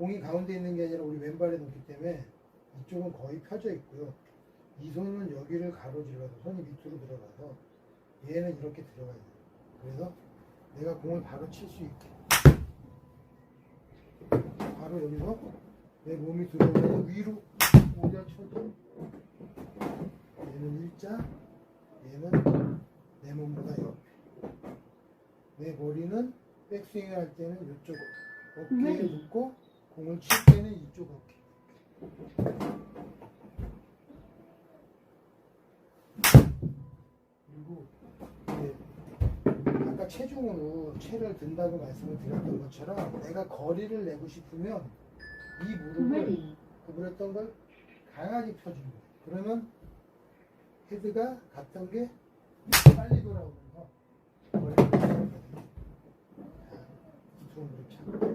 공이 가운데 있는 게 아니라 우리 왼발에 놓기 때문에 이쪽은 거의 펴져 있고요. 이 손은 여기를 가로질러서 손이 밑으로 들어가서 얘는 이렇게 들어가야 돼요. 그래서 내가 공을 바로 칠 수 있게 바로 여기서 내 몸이 들어오면 위로 올려쳐도 얘는 일자 얘는 내 몸보다 옆에 내 머리는 백스윙을 할 때는 이쪽 어깨에 네. 놓고 공을 칠 때는 이쪽 어깨 그리고 아까 체중으로 채를 든다고 말씀을 드렸던 것처럼 내가 거리를 내고 싶으면 이 무릎을 구부렸던 걸 강하게 펴주는 거예요. 그러면 헤드가 갔던 게 빨리 돌아오면서 돌아오거든요. 자, 두 손으로 잡고